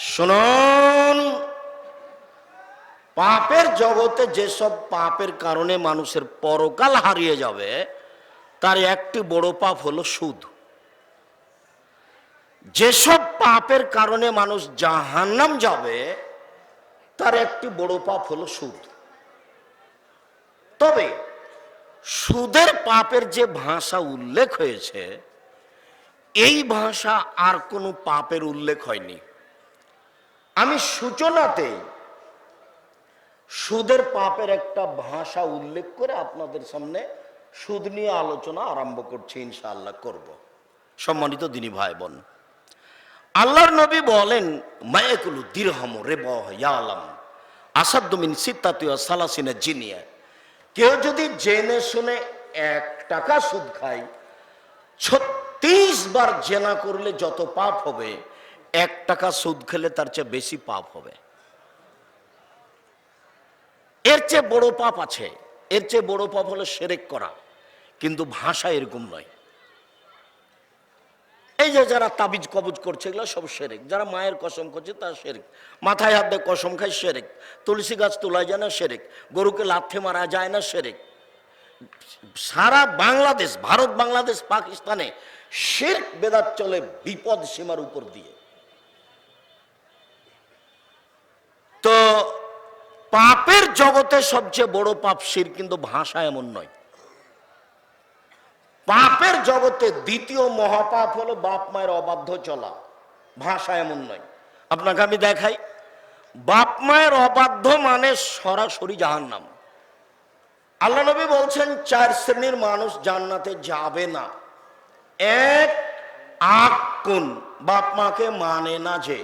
শুনুন। পাপের জগতে যেসব পাপের কারণে মানুষের পরকাল হারিয়ে যাবে, তার একটি বড় পাপ হলো সুদ। যেসব পাপের কারণে মানুষ জাহান্নাম যাবে, তার একটি বড় পাপ হলো সুদ। তবে সুদের পাপের যে ভাষা উল্লেখ হয়েছে, এই ভাষা আর কোনো পাপের উল্লেখ হয়নি। আমি সূচনাতে সুদের পাপের একটা ভাষা উল্লেখ করে আপনাদের সামনে সুদ নিয়ে আলোচনা আরম্ভ করছি, ইনশাআল্লাহ করব। সম্মানিত দিনী ভাই বোন আল্লাহর নবী বলেন, মায়াকুলু দিরহম রে বয়ালাম আসাদ্দমিন সিত্তাতীয় সালাসিনা জিনিয়া। কেউ যদি জেনে শুনে এক টাকা সুদ খায়, ছত্রিশ বার জেনা করলে যত পাপ হবে এক টাকা সুদ খেলে তার চেয়ে বেশি পাপ হবে। এর চেয়ে বড় পাপ আছে, এর চেয়ে বড় পাপ হলো সেরেক করা। কিন্তু ভাষা এরকম নয়। এই যে যারা তাবিজ কবজ করছে, এগুলো সব সেরেক। যারা মায়ের কসম করছে, তার সেরেক। মাথায় হাত দিয়ে কসম খায়, সেরেক। তুলসী গাছ তোলা যায় না, সেরেক। গরুকে লাথে মারা যায় না, সেরেক। সারা বাংলাদেশ, ভারত, বাংলাদেশ, পাকিস্তানে শেরক বেদাত চলে বিপদ সীমার উপর দিয়ে। তো পাপের জগতে সবচেয়ে বড় পাপ শির কিন্তু ভাষা এমন নয়। পাপের জগতে দ্বিতীয় মহাপাপ হলো বাপ মায়ের অবাধ্য চলা। ভাষা এমন নয়। আপনাকে আমি দেখাই, বাপ মায়ের অবাধ্য মানে সরাসরি জাহান্নাম। আল্লাহ নবী বলছেন, চার শ্রেণির মানুষ জান্নাতে যাবে না। এক আকুন, বাপ মাকে মানে না যে।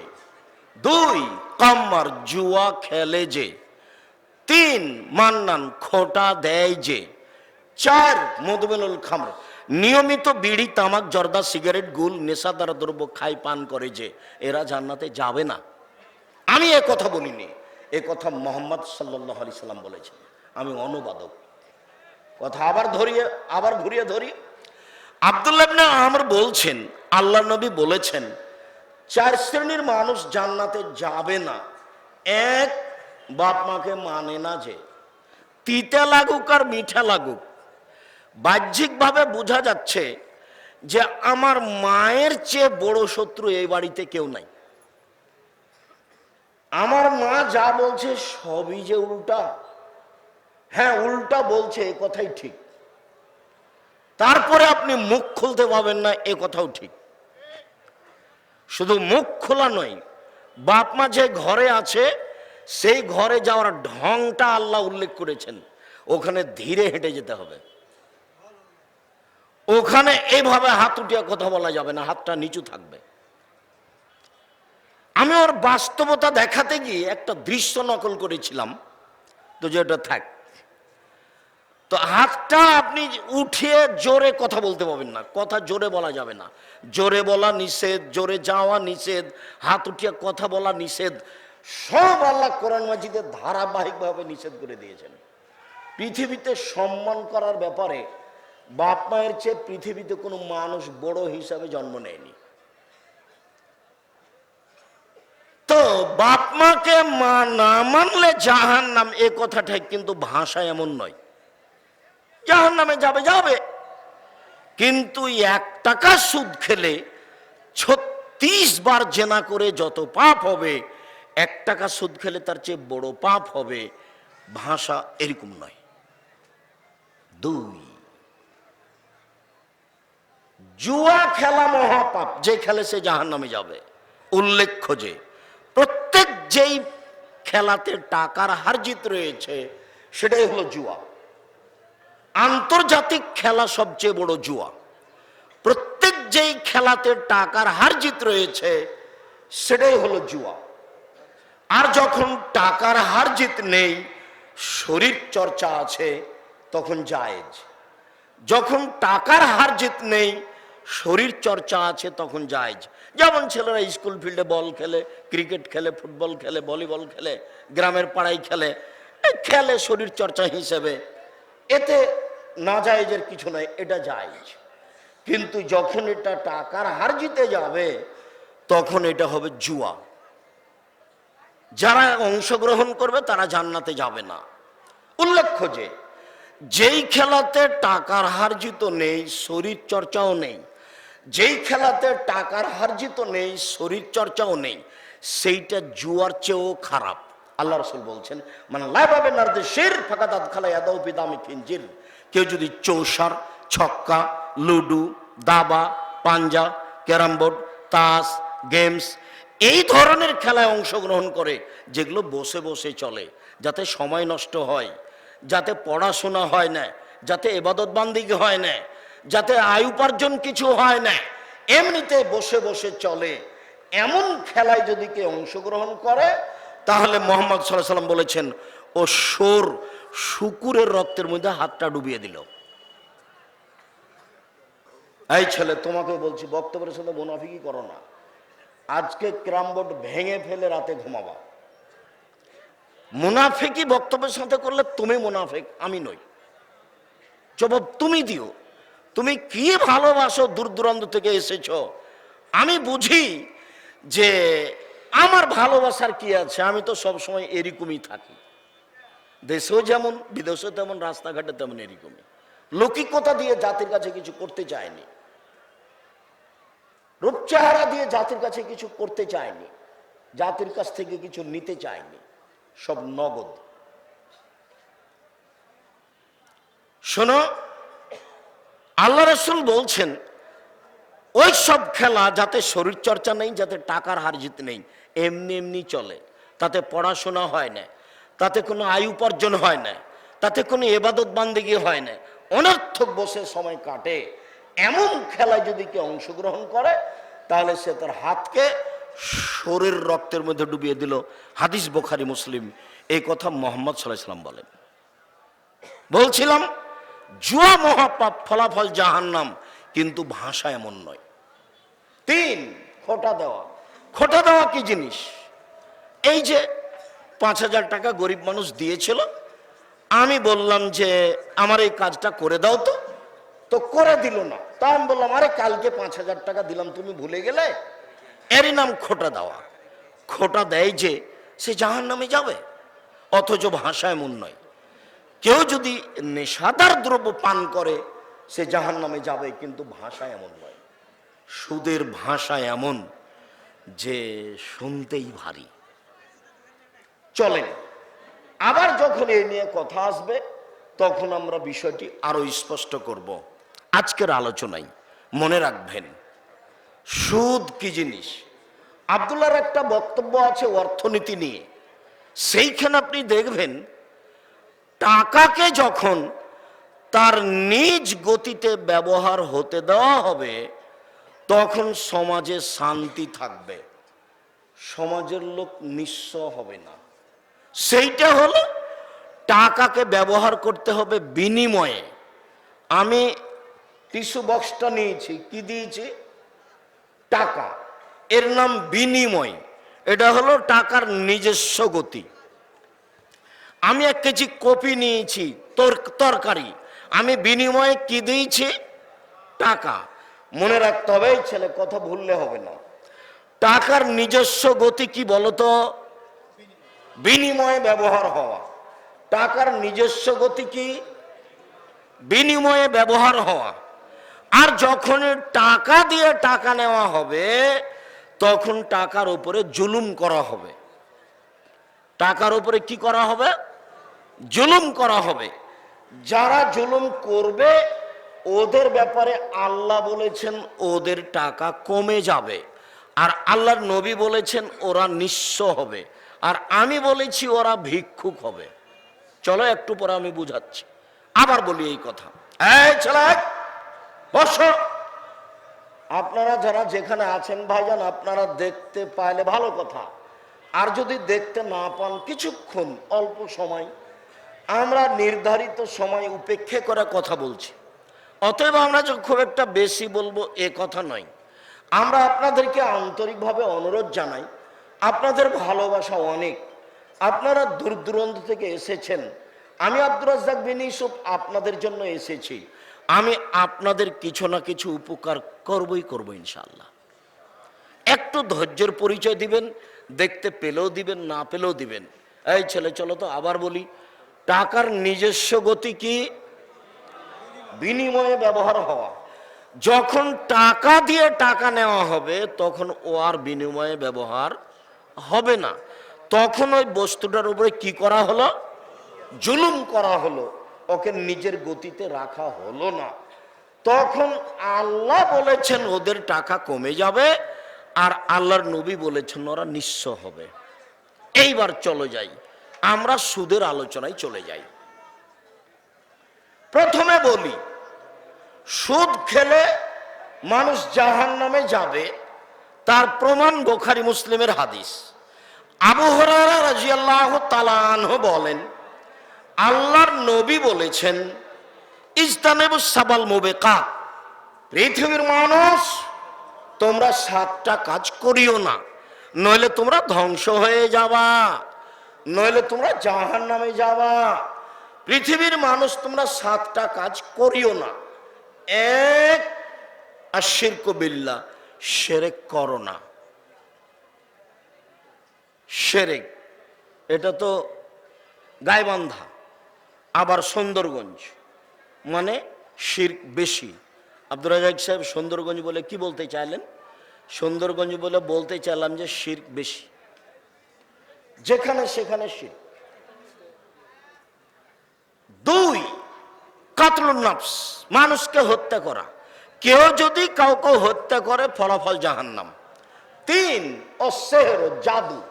দুই, কাম্মার জুয়া খেলে যে। তিন, মান্নান খোটা দেয় যে। চার মধুমেনুল খামর, নিয়মিত বিড়ি, তামাক, জর্দা, সিগারেট, গুল, নেশাদার দ্রব্য খাই, পান করে যে, এরা জান্নাতে যাবে না। আমি এ কথা বলিনি, এ কথা মোহাম্মদ সাল্লাহ আলি সাল্লাম বলেছেন। আমি অনুবাদক। কথা আবার ধরিয়ে, আবার ঘুরিয়ে ধরি। আবদুল্লাহ আমর বলছেন আল্লাহ নবী বলেছেন চার শ্রেণির মানুষ জান্নাতে যাবে না। এক, বাপ মাকে মানে না যে। তিতা লাগুক আর মিঠা লাগুক। বাহ্যিকভাবে বোঝা যাচ্ছে যে আমার মায়ের চেয়ে বড় শত্রু এই বাড়িতে কেউ নাই। আমার মা যা বলছে সবই যে উল্টা। হ্যাঁ উল্টা বলছে, এ কথাই ঠিক। তারপরে আপনি মুখ খুলতে পাবেন না, এ কথাও ঠিক। শুধু মুখ খোলা নয়, বাপ মা যে ঘরে আছে, সেই ঘরে যাওয়ার ঢংটা আল্লাহ উল্লেখ করেছেন। ওখানে ধীরে হেঁটে যেতে হবে। ওখানে এইভাবে হাত উঠিয়া কথা বলা যাবে না, হাতটা নিচু থাকবে। আমি ওর বাস্তবতা দেখাতে গিয়ে একটা দৃশ্য নকল করেছিলাম। তো যেটা থাক। তো হাতটা আপনি উঠিয়ে জোরে কথা বলতে পারবেন না। কথা জোরে বলা যাবে না। জোরে বলা নিষেধ, জোরে যাওয়া নিষেধ, হাত উঠিয়ে কথা বলা নিষেধ, সব আল্লাহ কোরআন মাজিদে ধারাবাহিকভাবে নিষেধ করে দিয়েছেন। পৃথিবীতে সম্মান করার ব্যাপারে বাপ মায়ের চেয়ে পৃথিবীতে কোনো মানুষ বড় হিসাবে জন্ম নেয়নি। তো বাপ মাকে মা না মানলে জাহান নাম এ কথাটা কিন্তু ভাষা এমন নয়। জাহান নামে যাবে যাবে। কিন্তু এক টাকা সুদ খেলে ছত্রিশ বার জেনা করে যত পাপ হবে, এক টাকা সুদ খেলে তার চেয়ে বড় পাপ হবে, ভাষা এরকম নয়। দুই। জুয়া খেলা মহাপাপ, যে খেলে সে জাহান নামে যাবে। উল্লেখ্য যে, প্রত্যেক যেই খেলাতে টাকার হারজিত রয়েছে, সেটাই হলো জুয়া। আন্তর্জাতিক খেলা সবচেয়ে বড় জুয়া। প্রত্যেক যেই খেলাতে টাকার হার জিত রয়েছে, সেটাই হলো জুয়া। আর যখন টাকার হার জিত নেই, শরীর চর্চা আছে, তখন জায়েজ। যখন টাকার হার জিত নেই, শরীর চর্চা আছে, তখন জায়েজ। যেমন ছেলেরা স্কুল ফিল্ডে বল খেলে, ক্রিকেট খেলে, ফুটবল খেলে, ভলিবল খেলে, গ্রামের পাড়ায় খেলে খেলে শরীর চর্চা হিসেবে। এতে না জায়েজের কিছু নয়, এটা জায়েজ। কিন্তু যখন এটা টাকার হার জিতে যাবে, তখন এটা হবে জুয়া। যারা অংশগ্রহণ করবে, তারা জান্নাতে যাবে না। উল্লেখ্য যে, যেই খেলাতে টাকার হারজিত নেই শরীর চর্চাও নেই। যেই খেলাতে টাকার হারজিত নেই শরীর চর্চাও নেই। সেইটা জুয়ার চেয়েও খারাপ। আল্লাহ রসুল বলছেন মানে লাইভাবে নার্দে শের ফাঁকা দাঁত খালা ইয়াদাও পিদামি খিঞ্জির কেউ যদি চৌসার, ছক্কা, লুডু, দাবা, পাঞ্জা, ক্যারাম বোর্ড, তাস, গেমস, এই ধরনের খেলায় অংশগ্রহণ করে, যেগুলো বসে বসে চলে, যাতে সময় নষ্ট হয়, যাতে পড়াশোনা হয় না, যাতে এবাদত বান্দিকে হয় না, যাতে আয় উপার্জন কিছু হয় না, এমনিতে বসে বসে চলে। এমন খেলায় যদি কেউ অংশগ্রহণ করে, তাহলে মোহাম্মদ সাল্লাহ সাল্লাম বলেছেন ও সোর শুকুরের রক্তের মধ্যে হাতটা ডুবিয়ে দিল। এই ছেলে তোমাকে বলছি, বক্তব্যের সাথে মুনাফিকি করো না। আজকে ক্রাম বোর্ড ভেঙে ফেলে রাতে ঘুমাবা। মুনাফিকি বক্তব্যের সাথে করলে তুমি মুনাফিক, আমি নই। জবাব তুমি দিও। তুমি কি ভালোবাসো দূর দূরান্ত থেকে এসেছ? আমি বুঝি যে আমার ভালোবাসার কি আছে, আমি তো সবসময় এরকমই থাকি। দেশেও যেমন, বিদেশেও তেমন, রাস্তাঘাটে তেমন এরকমই। লৌকিকতা দিয়ে জাতির কাছে কিছু করতে চায়নি? রূপচেহারা দিয়ে জাতির কাছে কিছু করতে চায়নি। জাতির কাছ থেকে কিছু নিতে চায়নি। সব নগদ। শোনো, আল্লাহ রসুল বলছেন, ওই সব খেলা যাতে শরীর চর্চা নেই, যাতে টাকার হার জিত নেই, এমনি এমনি চলে, তাতে পড়াশোনা হয় না। তাতে কোনো আয় উপার্জন হয় না, তাতে কোনো এবাদত বান্দিগি হয় না। অনর্থক বসে সময় কাটে। এমন খেলায় যদি কেউ অংশগ্রহণ করে, তাহলে সে তার হাতকে শরীর রক্তের মধ্যে ডুবিয়ে দিল। হাদিস বোখারি, মুসলিম। এই কথা মোহাম্মদ সাল্লাহ ইসলাম বলেন। বলছিলাম, জুয়া মহাপাপ ফলাফল জাহান্নাম, কিন্তু ভাষা এমন নয়। তিন, খোটা দেওয়া। খোটা দেওয়া কি জিনিস? এই যে পাঁচ হাজার টাকা গরিব মানুষ দিয়েছিল। আমি বললাম যে, আমার এই কাজটা করে দাও তো। তো করে দিল না। তা আমি বললাম, আরে কালকে পাঁচ হাজার টাকা দিলাম, তুমি ভুলে গেলে? এরই নাম খোটা দেওয়া। খোটা দেয় যে, সে জাহান নামে যাবে। অথচ ভাষা এমন নয়। কেউ যদি নেশাদার দ্রব্য পান করে, সে জাহান নামে যাবে, কিন্তু ভাষা এমন নয়। সুদের ভাষা এমন যে, শুনতেই ভারী। চলেন। আবার যখন এই নিয়ে কথা আসবে, তখন আমরা বিষয়টি আরও স্পষ্ট করব। আজকের আলোচনায় মনে রাখবেন, সুদ কি জিনিস? আবদুল্লার একটা বক্তব্য আছে অর্থনীতি নিয়ে। সেইখানে আপনি দেখবেন, টাকাকে যখন তার নিজ গতিতে ব্যবহার হতে দেওয়া হবে, তখন সমাজে শান্তি থাকবে। সমাজের লোক নিঃস্ব হবে না। সেইটা হলো টাকাকে ব্যবহার করতে হবে বিনিময়ে। আমি টিস্যু বক্সটা নিয়েছি, কি দিয়েছি? টাকা। এর নাম বিনিময়। এটা হলো টাকার নিজস্ব গতি। আমি এক কেজি কপি নিয়েছি তরকারি। আমি বিনিময়ে কি দিয়েছি? টাকা। মনে রাখতে হবে ছেলে, কথা ভুললে হবে না। টাকার নিজস্ব গতি কি বলতো? বিনিময়ে ব্যবহার হওয়া। টাকার নিজস্ব গতি কি? বিনিময়ে ব্যবহার হওয়া। আর যখন টাকা দিয়ে টাকা নেওয়া হবে, তখন টাকার উপরে জুলুম করা হবে। টাকার উপরে কি করা হবে? জুলুম করা হবে। যারা জুলুম করবে, ওদের ব্যাপারে আল্লাহ বলেছেন, ওদের টাকা কমে যাবে। আর আল্লাহর নবী বলেছেন, ওরা নিঃস্ব হবে। আর আমি বলেছি ওরা ভিক্ষুক হবে। চলো একটু পরে আমি বুঝাচ্ছি। আবার বলি এই কথা। এই আপনারা যারা যেখানে আছেন, ভাইজান, আপনারা দেখতে পাইলে ভালো কথা। আর যদি দেখতে না পান, কিছুক্ষণ অল্প সময়। আমরা নির্ধারিত সময় উপেক্ষা করে কথা বলছি। অতএব আমরা খুব একটা বেশি বলব এ কথা নয়। আমরা আপনাদেরকে আন্তরিকভাবে অনুরোধ জানাই আপনাদের ভালোবাসা অনেক। আপনারা দূর দূরান্ত থেকে এসেছেন। আমি আব্দুর রাজ্জাক বিন ইউসুফ আপনাদের জন্য এসেছি। আমি আপনাদের কিছু না কিছু উপকার করবই করব ইনশাল্লাহ একটু ধৈর্যের পরিচয় দিবেন, দেখতে পেলেও দিবেন, না পেলেও দিবেন। এই ছেলে, চলো তো আবার বলি, টাকার নিজস্ব গতি কি? বিনিময়ে ব্যবহার হওয়া। যখন টাকা দিয়ে টাকা নেওয়া হবে, তখন ও আর বিনিময়ে ব্যবহার হবে না। তখন ওই বস্তুটার উপরে কি করা হলো? জুলুম করা হলো। ওকে নিজের গতিতে রাখা হলো না। তখন আল্লাহ বলেছেন, ওদের টাকা কমে যাবে আর আল্লাহর নবী বলেছেন, ওরা নিঃস্ব হবে। এইবার চলে যাই। আমরা সুদের আলোচনায় চলে যাই। প্রথমে বলি, সুদ খেলে মানুষ জাহান নামে যাবে। তার প্রমাণ বোখারি মুসলিমের হাদিস। আবু হরারা রাজিয়াল্লাহ বলেন, আল্লাহর নবী বলেছেন ইস্তানেবু সাবাল মোবেকা পৃথিবীর মানুষ, তোমরা সাতটা কাজ করিও না, নইলে তোমরা ধ্বংস হয়ে যাবা, নইলে তোমরা জাহান নামে যাবা। পৃথিবীর মানুষ, তোমরা সাতটা কাজ করিও না। এক আশির কবিল্লা সেরেক করো না। সেরেক, এটা তো গাইবান্ধা, আবার সুন্দরগঞ্জ মানে শির্ক বেশি। আব্দুর রাজাক সাহেব সুন্দরগঞ্জ বলে কি বলতে চাইলেন? সুন্দরগঞ্জ বলে বলতে চাইলাম যে শির্ক বেশি। যেখানে সেখানে শির্ক। দুই, কাতলুন মানুষকে হত্যা করা। কেউ যদি কাউকে হত্যা করে, ফলাফল জাহান্নাম। তিন, অসেহর, জাদু।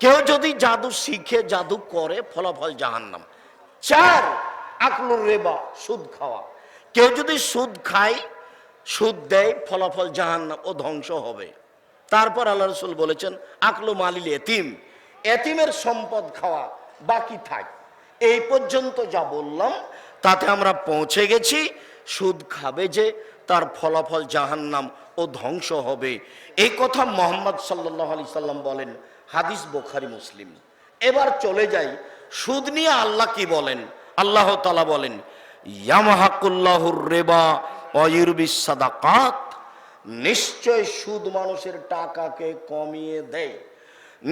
কেউ যদি জাদু শিখে, জাদু করে, ফলাফল জাহান্নাম। চার, আকলুর রেবা, সুদ খাওয়া। কেউ যদি সুদ খায়, সুদ দেয়, ফলাফল জাহান্নাম ও ধ্বংস হবে। তারপর আল্লাহ রসুল বলেছেন, আকলু মালিল এতিম। এতিমের সম্পদ খাওয়া বাকি থাক। এই পর্যন্ত যা বললাম, তাতে আমরা পৌঁছে গেছি। সুদ খাবে যে তার ফলাফল জাহান্নাম ও ধ্বংস হবে। এই কথা মোহাম্মদ সাল্লাহ আলি সাল্লাম বলেন, হাদিস বোখারি, মুসলিম। এবার চলে যাই, সুদ নিয়ে আল্লাহ কি বলেন? আল্লাহ তালা বলেন, ইয়ামাহাকুল্লাহুর রেবা অয়ুরবিস নিশ্চয় সুদ মানুষের টাকাকে কমিয়ে দেয়।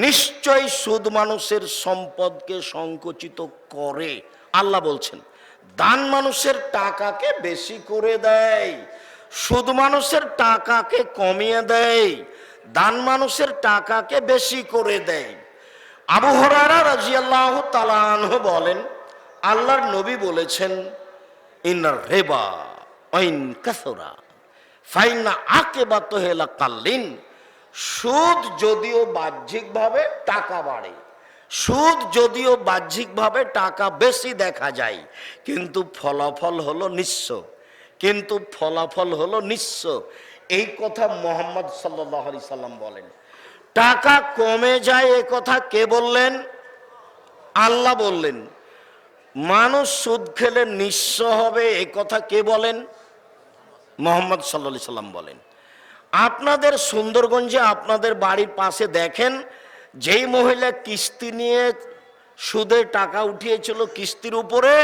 নিশ্চয় সুদ মানুষের সম্পদকে সংকুচিত করে। আল্লাহ বলছেন, দান মানুষের টাকাকে বেশি করে দেয়। সুদ মানুষের টাকাকে কমিয়ে দেয়, দান মানুষের টাকাকে বেশি করে দেয়। আবু হরারা রাজিয়াল্লাহ তালানহ বলেন, আল্লাহর নবী বলেছেন ইনার রেবা ঐন কাসরা ফাইনা আকে বা তোহেলা কাল্লিন, সুদ যদিও বাহ্যিকভাবে টাকা বাড়ে, সুদ যদিও বাহ্যিকভাবে টাকা বেশি দেখা যায়, কিন্তু ফলাফল হলো নিঃস্ব। কিন্তু ফলাফল হলো নিঃস্ব। এই কথা মোহাম্মদ সাল্লাহ আলি সাল্লাম বলেন। টাকা কমে যায় এ কথা কে বললেন? আল্লাহ বললেন, মানুষ সুদ খেলে নিঃস্ব হবে এ কথা কে বলেন? মোহাম্মদ সাল্লা সাল্লাম বলেন। আপনাদের সুন্দরগঞ্জে আপনাদের বাড়ির পাশে দেখেন, যেই মহিলা কিস্তি নিয়ে সুদের টাকা উঠিয়েছিল কিস্তির উপরে,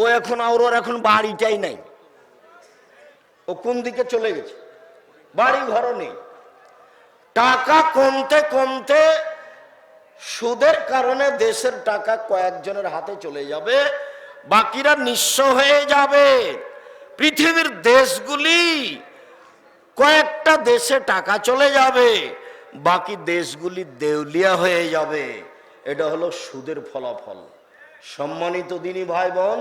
ও এখন আর ওর এখন বাড়িটাই নাই। ও কোন দিকে চলে গেছে? বাড়ি ঘরও নেই। টাকা কমতে কমতে সুদের কারণে দেশের টাকা কয়েকজনের হাতে চলে যাবে, বাকিরা নিঃস্ব হয়ে যাবে। পৃথিবীর দেশগুলি কয়েকটা দেশে টাকা চলে যাবে, বাকি দেশগুলি দেউলিয়া হয়ে যাবে। এটা হলো সুদের ফলাফল। সম্মানিত দিনী ভাই বোন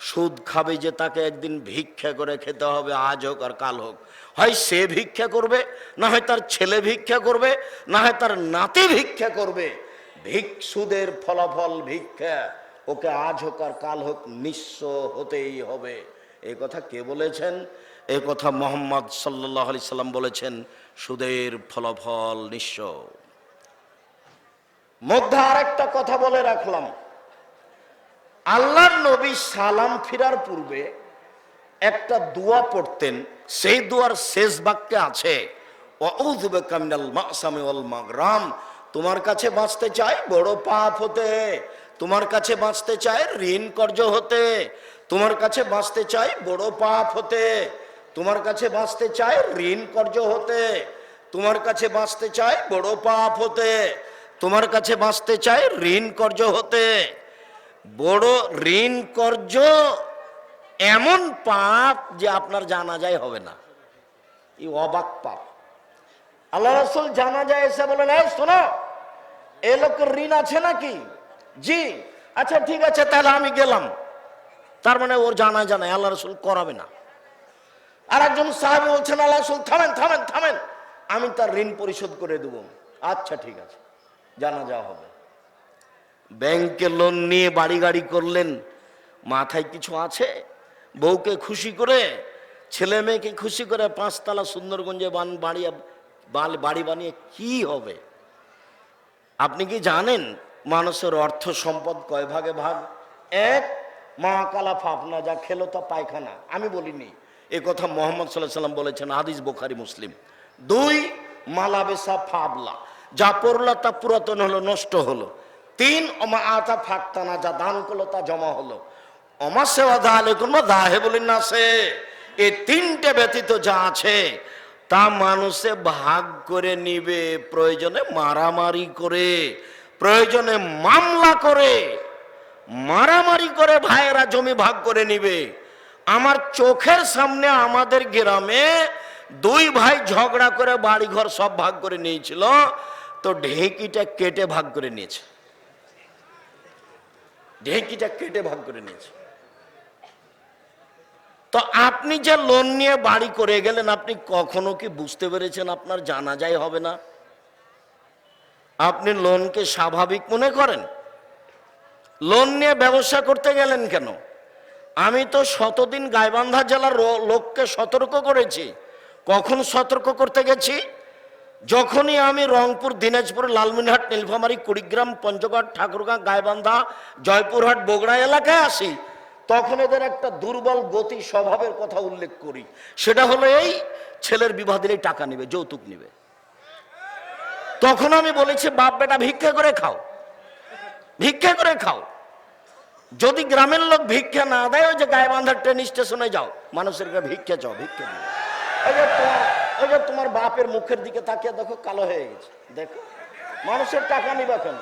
সুদ খাবে যে তাকে একদিন ভিক্ষা করে খেতে হবে, আজ হোক আর কাল হোক। হয় সে ভিক্ষা করবে, না হয় তার ছেলে ভিক্ষা করবে, না হয় তার নাতি ভিক্ষা করবে। ভিক, সুদের ফলাফল ভিক্ষা, ওকে আজ হোক আর কাল হোক নিঃস্ব হতেই হবে। এই কথা কে বলেছেন? এই কথা মোহাম্মদ সাল্লাহ আলি সাল্লাম বলেছেন, সুদের ফলাফল নিঃস্ব। মধ্যে আরেকটা কথা বলে রাখলাম। আল্লাহর নবী সালাম ফিরার পূর্বে একটা দোয়া পড়তেন, সেই দোয়ার শেষ বাক্যে আছে তোমার কাছে বাঁচতে চাই বড় পাপ হতে তোমার কাছে বাঁচতে চাই ঋণ কর্য হতে তোমার কাছে বাঁচতে চাই বড় পাপ হতে তোমার কাছে বাঁচতে চাই ঋণ কর্য হতে তোমার কাছে বাঁচতে চাই বড় পাপ হতে তোমার কাছে বাঁচতে চাই ঋণ কর্য হতে বড় ঋণ কর্য এমন পাপ যে আপনার জানা যায় হবে না। এই অবাক পাপ। আল্লাহ রসুল জানা যায় এসে বলেন এই শোনো, এ লোকের ঋণ আছে নাকি? জি। আচ্ছা ঠিক আছে, তাহলে আমি গেলাম। তার মানে ওর জানা জানায় আল্লাহ রসুল করাবে না। আর একজন সাহেব বলছেন, আল্লাহ রসুল, থামেন থামেন থামেন, আমি তার ঋণ পরিশোধ করে দেবো। আচ্ছা ঠিক আছে জানা যাওয়া হবে। ব্যাংকে লোন নিয়ে বাড়ি গাড়ি করলেন, মাথায় কিছু আছে? বউকে খুশি করে, ছেলে মেয়েকে খুশি করে পাঁচতলা সুন্দরগঞ্জে বান বাড়িয়ে বাড়ি বানিয়ে কি হবে? আপনি কি জানেন মানুষের অর্থ সম্পদ কয় ভাগে ভাগ? এক, মহাকালা ফাফনা যা খেলো তা পায়খানা। আমি বলিনি, এ কথা মোহাম্মদ সাল্লাহ সাল্লাম বলেছেন, হাদিস বোখারি, মুসলিম। দুই, মালাবেসা ফাবলা, যা পড়ল তা পুরাতন হলো, নষ্ট হলো। তিন অমা আতা ফাঁকতানা, যা দান করল তা জমা হলো। অমা সেবা দা আলেকুন বা দাহে বলিন না সে এই তিনটে ব্যতীত যা আছে, তা মানুষে ভাগ করে নিবে, প্রয়োজনে মারামারি করে, প্রয়োজনে মামলা করে, মারামারি করে ভাইয়েরা জমি ভাগ করে নিবে। আমার চোখের সামনে আমাদের গ্রামে দুই ভাই ঝগড়া করে বাড়ি ঘর সব ভাগ করে নিয়েছিল, তো ঢেঁকিটা কেটে ভাগ করে নিয়েছে। ঢেঁকিটা কেটে ভাগ করে নিয়েছে। তো আপনি যে লোন নিয়ে বাড়ি করে গেলেন, আপনি কখনো কি বুঝতে পেরেছেন আপনার জানা যায় হবে না? আপনি লোনকে স্বাভাবিক মনে করেন? লোন নিয়ে ব্যবসা করতে গেলেন কেন? আমি তো শতদিন গাইবান্ধা জেলার লোককে সতর্ক করেছি। কখন সতর্ক করতে গেছি? যখনই আমি রংপুর, দিনাজপুর লালমিনহাট নীলফামারী, কুড়িগ্রাম, পঞ্চগড়, ঠাকুরগাঁ, গাইবান্ধা, জয়পুরহাট, বগুড়া এলাকায় আসি, তখন এদের একটা দুর্বল গতি স্বভাবের কথা উল্লেখ করি। সেটা হলো এই, ছেলের বিবাহ দিলেই টাকা নেবে, যৌতুক নেবে। তখন আমি বলেছি, বাপ বেটা, ভিক্ষা করে খাও। ভিক্ষা করে খাও। যদি গ্রামের লোক ভিক্ষা না দেয়, ওই যে গায়েবান্ধার ট্রেন স্টেশনে যাও, মানুষের ভিক্ষা চাও, ভিক্ষা দিও যে তোমার বাপের মুখের দিকে তাকিয়ে দেখো, কালো হয়ে গেছে। দেখো, মানুষের টাকা নিবা কেন?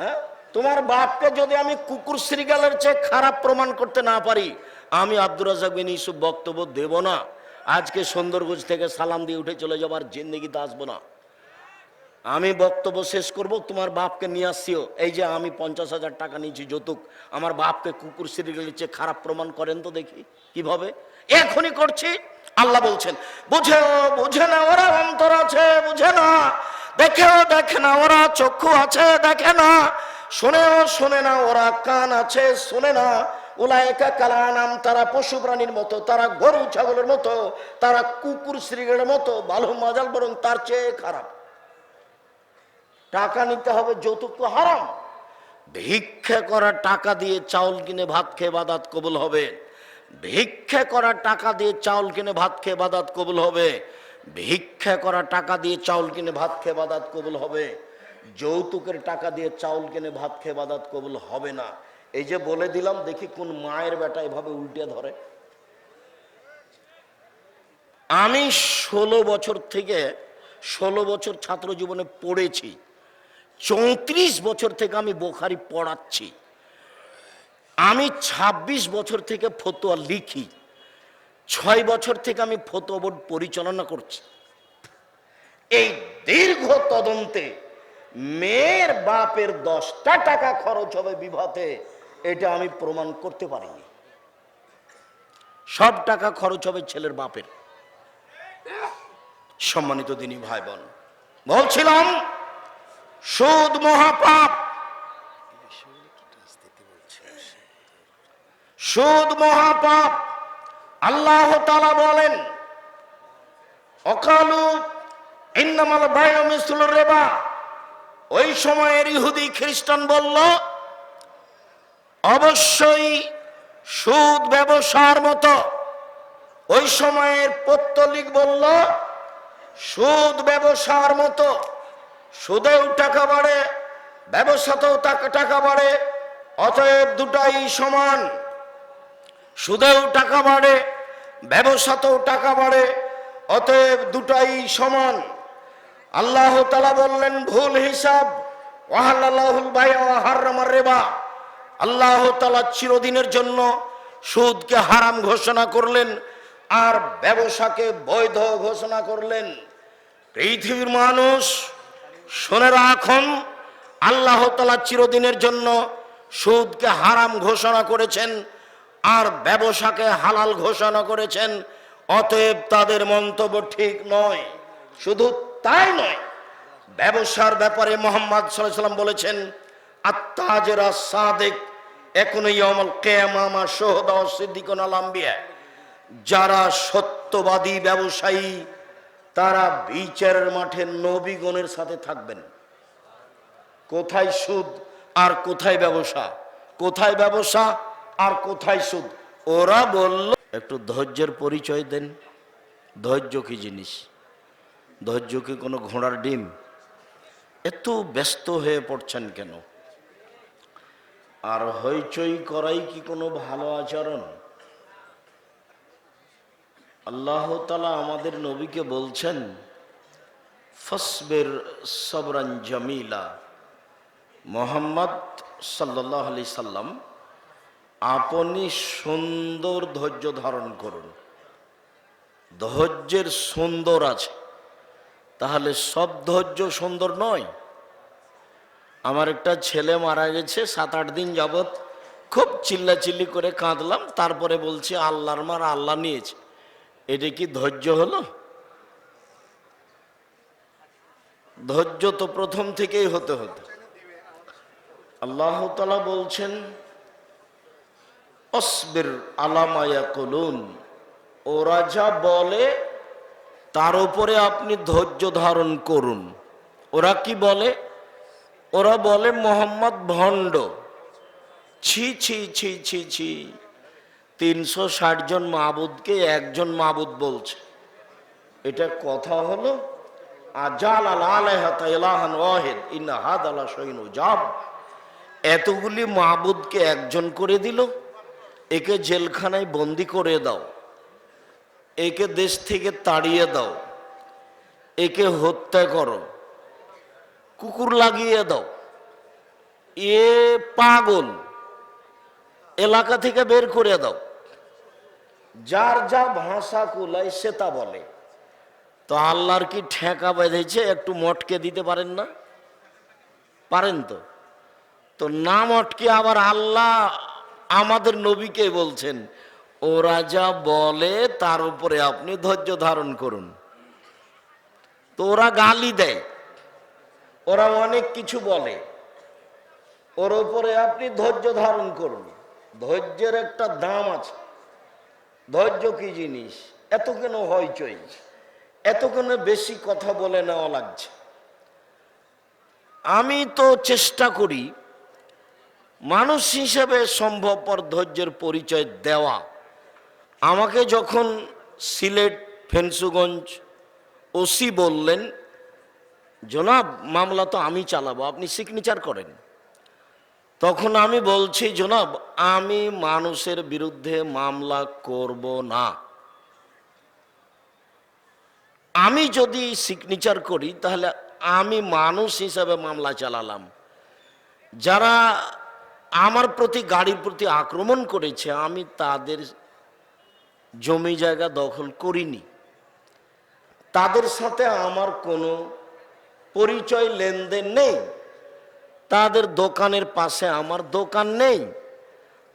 হ্যাঁ? তোমার বাপকে যদি আমি কুকুর শ্রীগালের চেয়ে খারাপ প্রমাণ করতে না পারি, আমি আব্দুর রাজাক বিন বক্তব্য দেব না। আজকে সুন্দরগঞ্জ থেকে সালাম দিয়ে উঠে চলে যাবার জিন্দগিতে আসব না। আমি বক্তব্য শেষ করব, তোমার বাপকে নিয়ে আসছিও এই যে আমি পঞ্চাশ হাজার টাকা নিয়েছি, যৌতুক। আমার বাপকে কুকুর সিরিয়ালের চেয়ে খারাপ প্রমাণ করেন তো দেখি, কীভাবে? এখনই করছি। আল্লাহ বলছেন, বুঝেও, বুঝে না, ওরা অন্তর আছে, বুঝে না। দেখেও, দেখে না, ওরা চক্ষু আছে, দেখে না। শোনেও, শোনে না, ওরা কান আছে, শোনে না। তারা পশু প্রাণীর মতো, তারা গরু, ছাগলের মতো, তারা কুকুর শ্রীগের মতো, ভালো মাজাল, বরং তার চেয়ে খারাপ। টাকা নিতে হবে, যৌতুক তো হারাম। ভিক্ষা করা টাকা দিয়ে চাউল কিনে ভাত খেয়ে বাদাত কবুল হবে। ভিক্ষা করা টাকা দিয়ে চাউল কিনে ভাত খেয়ে বাদাত কবুল হবে। ভিক্ষা করা টাকা দিয়ে চাউল কিনে ভাত খেয়ে বাদাত কবুল হবে। যৌতুকের টাকা দিয়ে চাউল কিনে ভাত খেয়ে বাদাত কবুল হবে না। এই যে বলে দিলাম, দেখি কোন মায়ের বেটা এভাবে উল্টে ধরে। আমি ষোলো বছর থেকে, ষোলো বছর ছাত্র জীবনে পড়েছি। চৌত্রিশ বছর থেকে আমি বোখারি পড়াচ্ছি। আমি ২৬ বছর থেকে ফতোয়া লিখি। ছয় বছর থেকে আমি ফতোয়া বোর্ড পরিচালনা করছি। এই দীর্ঘ তদন্তে মেয়ের বাপের দশটা টাকা খরচ হবে বিবাহতে এটা আমি প্রমাণ করতে পারিনি। সব টাকা খরচ হবে ছেলের বাপের। সম্মানিত দিনী ভাই বোন বলছিলাম, সুদ মহাপাপ সুদ মহাপাপ। আল্লাহ তালা বলেন, অকালু ইন্নামাল বায়োমিসুল রেবা। ওই সময়ের ইহুদি খ্রিস্টান বলল, অবশ্যই সুদ ব্যবসার মতো। ওই সময়ের পত্তলিক বলল, সুদ ব্যবসার মতো। সুদেও টাকা বাড়ে, ব্যবসাতেও টাকা টাকা বাড়ে, অতএব দুটাই সমান। সুদেও টাকা বাড়ে, ব্যবসাতেও টাকা বাড়ে, অতএব দুটাই সমান। আল্লাহ তালা বললেন, ভুল হিসাব ওয়াহাল্লাহুল ভাই হারামার রেবা। আল্লাহ তালা চিরদিনের জন্য সুদকে হারাম ঘোষণা করলেন, আর ব্যবসাকে বৈধ ঘোষণা করলেন। পৃথিবীর মানুষ, শুনে রাখুন, আল্লাহ তালা চিরদিনের জন্য সুদকে হারাম ঘোষণা করেছেন। আর ব্যবসাকে হালাল ঘোষণা করেছেন, অতএব তাদের মন্তব্য ঠিক নয়। শুধু তাই নয়, ব্যবসার ব্যাপারে মোহাম্মদ সাল্লাম বলেছেন আত্মাজেরা সাদেক, এখনই অমল সোহদা সিদ্দিকুন আলাম্বিয়া যারা সত্যবাদী ব্যবসায়ী, তারা বিচারের মাঠে নবীগণের সাথে থাকবেন। কোথায় সুদ আর কোথায় ব্যবসা? কোথায় ব্যবসা? আর কোথায় সুদ? ওরা বলল, একটু ধৈর্যের পরিচয় দেন। ধৈর্য কি জিনিস? ধৈর্য কি কোনো ঘোড়ার ডিম? এত ব্যস্ত হয়ে পড়ছেন কেন? আর হইচই করাই কি কোনো ভালো আচরণ? আল্লাহ তালা আমাদের নবীকে বলছেন, ফসবের সবরান জামিলা। মোহাম্মদ সাল্লাহ আলি সাল্লাম আপনি সুন্দর ধৈর্য ধারণ করুন। ধৈর্যের সুন্দর আছে। তাহলে সব ধৈর্য সুন্দর নয়। আমার একটা ছেলে মারা গেছে সাত আট দিন যাবৎ খুব চিল্লাচিল্লি করে কাঁদলাম, তারপরে বলছি, আল্লাহর মার আল্লাহ নিয়েছে। এটা কি ধৈর্য হলো? ধৈর্য তো প্রথম থেকেই হতে হতো। আল্লাহ তালা বলছেন অসবির আলামায়া কলুন। ওরা যা বলে, তার উপরে আপনি ধৈর্য ধারণ করুন। ওরা কি বলে? ওরা বলে, মোহাম্মদ ভণ্ড। ছি ছি ছি ছি ছি। তিনশো ষাট জন মাবুদকে একজন মাবুদ বলছে। এটা কথা হলো, আজাল আলাহান ওয়াহেদ, ইন্না হাদ আলা সৈন এতগুলি মাবুদকে একজন করে দিল। একে জেলখানায় বন্দি করে দাও, একে দেশ থেকে তাড়িয়ে দাও, একে হত্যা করো, কুকুর লাগিয়ে দাও। এ পাগল, এলাকা থেকে বের করে দাও। যার যা ভাষা কুলাই সে তা বলে। তো আল্লাহর কি ঠেকা বেঁধেছে? একটু মটকে দিতে পারেন না? পারেন তো? তো না মটকে আবার আল্লাহ আমাদের নবীকে বলছেন? ওরা যা বলে তার উপরে আপনি ধৈর্য ধারণ করুন। তো ওরা গালি দেয়। ওরা অনেক কিছু বলে। ওর উপরে আপনি ধৈর্য ধারণ করুন। ধৈর্যের একটা দাম আছে। ধৈর্য কি জিনিস? এত কেন হইচই? এত কেন বেশি কথা বলে নেওয়া লাগছে? আমি তো চেষ্টা করি মানুষ হিসেবে সম্ভবপর ধৈর্যের পরিচয় দেওয়া। আমাকে যখন সিলেট, ফেন্সুগঞ্জ, ওসি বললেন, জনাব, মামলা তো আমি চালাবো, আপনি সিগনেচার করেন। তখন আমি বলছি, জনাব, আমি মানুষের বিরুদ্ধে মামলা করব না। আমি যদি সিগনেচার করি, তাহলে আমি মানুষ হিসাবে মামলা চালালাম। যারা আমার প্রতি, গাড়ির প্রতি আক্রমণ করেছে, আমি তাদের জমি জায়গা দখল করিনি। তাদের সাথে আমার কোনো পরিচয়, লেনদেন নেই। তাদের দোকানের পাশে আমার দোকান নেই।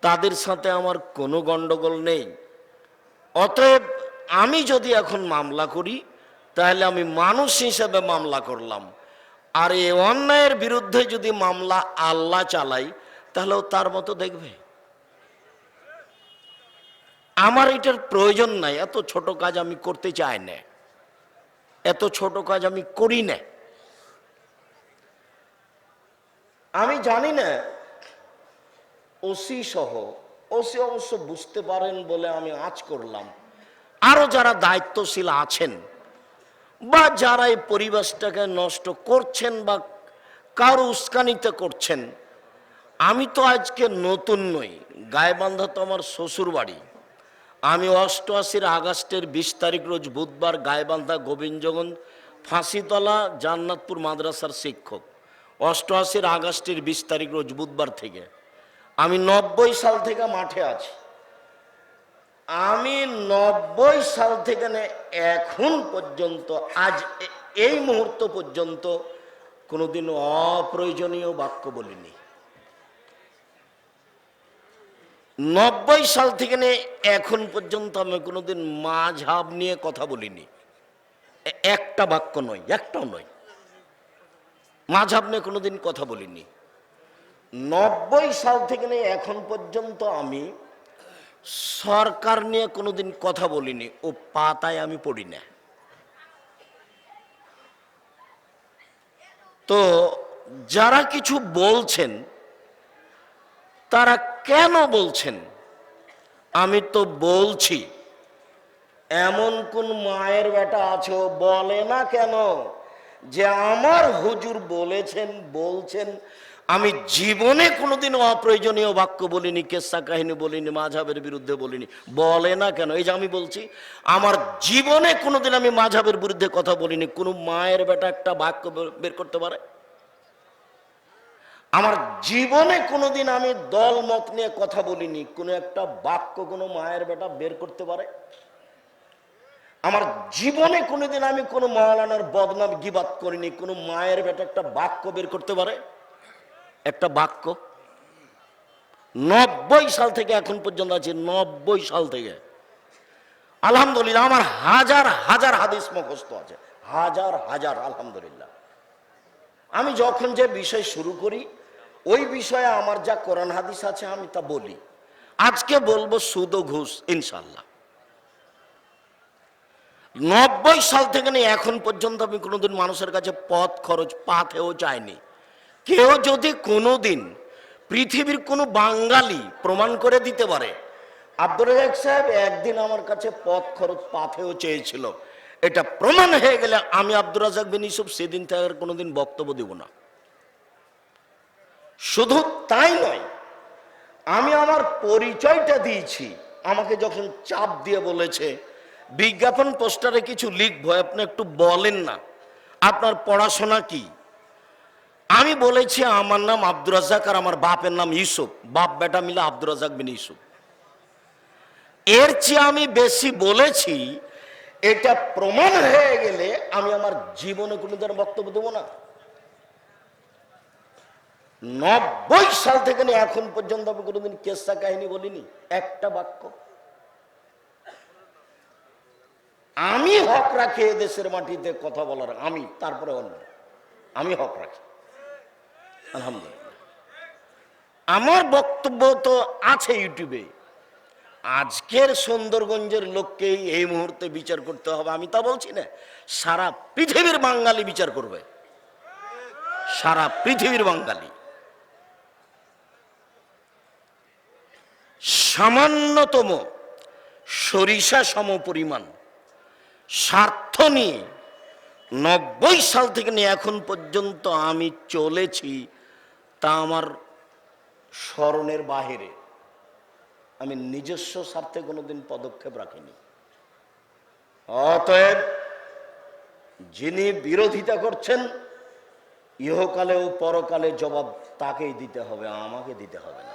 তাদের সাথে আমার কোনো গণ্ডগোল নেই। অতএব আমি যদি এখন মামলা করি, তাহলে আমি মানুষ হিসেবে মামলা করলাম। আর এই অন্যায়ের বিরুদ্ধে যদি মামলা আল্লাহ চালাই তাহলেও তার মতো দেখবে। আমার এটার প্রয়োজন নাই, এত ছোট কাজ আমি করতে চাই না। এত ছোট কাজ আমি করি না। আমি জানি না, ওসি সহ, ওসি অবশ্য বুঝতে পারেন বলে আমি আজ করলাম। আরও যারা দায়িত্বশীল আছেন, বা যারা এই পরিবেশটাকে নষ্ট করছেন বা কারও উস্কানিতে করছেন আমি তো আজকে নতুন নই। গায়েবান্ধা তো আমার শ্বশুর বাড়ি আমি অষ্টআশির আগস্টের বিশ তারিখ রোজ বুধবার গায়েবান্ধা গোবিন্দগঞ্জ ফাঁসিতলা জান্নাতপুর মাদ্রাসার শিক্ষক। অষ্টআশির আগস্টের বিশ তারিখ রোজ বুধবার থেকে। আমি নব্বই সাল থেকে মাঠে আছি। আমি নব্বই সাল থেকে এখন পর্যন্ত, আজ এই মুহূর্ত পর্যন্ত কোনোদিন অপ্রয়োজনীয় বাক্য বলিনি। নব্বই সাল থেকে নিয়ে এখন পর্যন্ত আমি কোনোদিন মাঝাব নিয়ে কথা বলিনি। একটা বাক্য নয়, একটাও নয়। মাঝাব নিয়ে কোনোদিন কথা বলিনি। নব্বই সাল থেকে নিয়ে এখন পর্যন্ত আমি সরকার নিয়ে কোনোদিন কথা বলিনি, ও পাতায় আমি পড়ি না। তো যারা কিছু বলছেন তারা কেন বলছেন? আমি তো বলছি, এমন কোন মায়ের বেটা আছে বলে না কেন যে আমার হুজুর বলেছেন, বলছেন? আমি জীবনে কোনোদিন অপ্রয়োজনীয় বাক্য বলিনি, কেসা কাহিনী বলিনি মাঝাবের বিরুদ্ধে বলিনি। বলে না কেন? এই যে আমি বলছি, আমার জীবনে কোনোদিন আমি মাঝাবের বিরুদ্ধে কথা বলিনি। কোনো মায়ের বেটা একটা বাক্য বের- করতে পারে? আমার জীবনে কোনোদিন আমি দল মত নিয়ে কথা বলিনি, কোনো একটা বাক্য কোনো মায়ের বেটা বের করতে পারে? আমার জীবনে কোনোদিন আমি কোনো মৌলানার বদনাম গিবাত করিনি, কোনো মায়ের বেটা একটা বাক্য বের করতে পারে? একটা বাক্য? নব্বই সাল থেকে এখন পর্যন্ত আছে, নব্বই সাল থেকে। আলহামদুলিল্লাহ, আমার হাজার হাজার হাদিস মুখস্থ আছে, হাজার হাজার, আলহামদুলিল্লাহ। আমি যখন যে বিষয় শুরু করি ওই বিষয়ে আমার যা কোরআন হাদিস আছে, আমি তা বলি। আজকে বলব সুদ ও ঘুষ ইনশাল্লাহ নব্বই সাল থেকে নিয়ে এখন পর্যন্ত আমি কোনোদিন মানুষের কাছে পথ, খরচ পাথেও চাইনি কেউ যদি কোনোদিন পৃথিবীর কোনো বাঙালি প্রমাণ করে দিতে পারে আব্দুল রাজাক সাহেব একদিন আমার কাছে পথ, খরচ পাথেও চেয়েছিল। এটা প্রমাণ হয়ে গেলে আমি আব্দুর রাজাক বিন ইউসুফ সেদিন থেকে কোনোদিন বক্তব্য দেব না। শুধু তাই নয়, আমি আমার পরিচয়টা দিয়েছি। আমাকে যখন চাপ দিয়ে বলেছে, বিজ্ঞাপন পোস্টারে কিছু লিখব, আপনি একটু বলেন না। আপনার পড়াশোনা কি? আমি বলেছি আমার নাম আব্দুর রাজাক আর আমার বাপের নাম ইউসুফ। বাপ বেটা মিলে আব্দুর রাজাক বিন ইউসুফ। এর চেয়ে আমি বেশি বলেছি, এটা প্রমাণ হয়ে গেলে আমি আমার জীবনে কোনো দিন বক্তব্য দেবো না। নব্বই সাল থেকে নিয়ে এখন পর্যন্ত আমি কোনোদিন কেসা কাহিনী বলিনি, একটা বাক্য। আমি হক রাখি দেশের মাটিতে, কথা বলার আমি, তারপরে অন্য। আমি হক রাখি। আমার বক্তব্য তো আছে ইউটিউবে। আজকের সুন্দরগঞ্জের লোককেই এই মুহূর্তে বিচার করতে হবে, আমি তা বলছি না। সারা পৃথিবীর বাঙালি বিচার করবে। সারা পৃথিবীর বাঙালি। সামান্যতম সরিষা সম পরিমাণ। স্বার্থ নিয়ে নব্বই সাল থেকে নিয়ে এখন পর্যন্ত আমি চলেছি তা আমার স্মরণের বাহিরে। আমি নিজস্ব স্বার্থে কোনোদিন পদক্ষেপ রাখিনি। অতএব যিনি বিরোধিতা করছেন ইহকালে ও পরকালে জবাব তাকেই দিতে হবে, আমাকে দিতে হবে না।